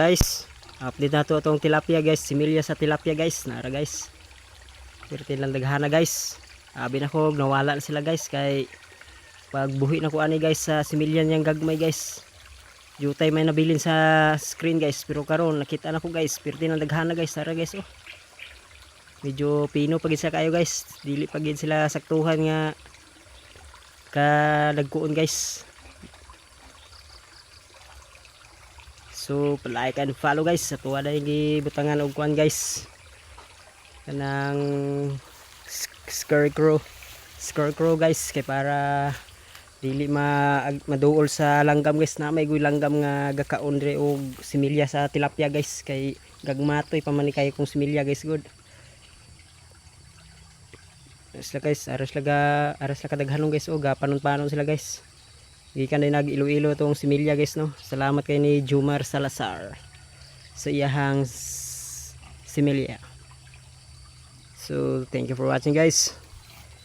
Guys, update na to itong tilapia guys. Similya sa tilapia guys. Nara guys. Pirti lang daghana guys. Abi na ko, nawala na sila guys. Kay pag buhi na ko ani guys sa similya niyang gagmay guys. Jutay may nabilin sa screen guys. Pero karon nakita na ko guys. Pirti lang daghana guys. Nara guys oh. Medyo pino pagid sa kayo guys. Dili pagid sila saktuhan nga ka nagkuon guys. So, like and follow guys. Sa tuwa na yung gibutangan og kuan guys. Kanang scarecrow. Scarecrow guys. Kay para dili ma maduol sa langgam guys na may guy langgam nga gakaon og similya sa tilapia guys kay gagmatoy pa man ni kayo kung similya guys good aras la guys aras la ga aras la kadaghanon guys o gapanon panon sila guys Gikan din nag ilo-ilo tong similya guys no. Salamat kay ni Jumar Salazar sa iyahang similya. So thank you for watching guys.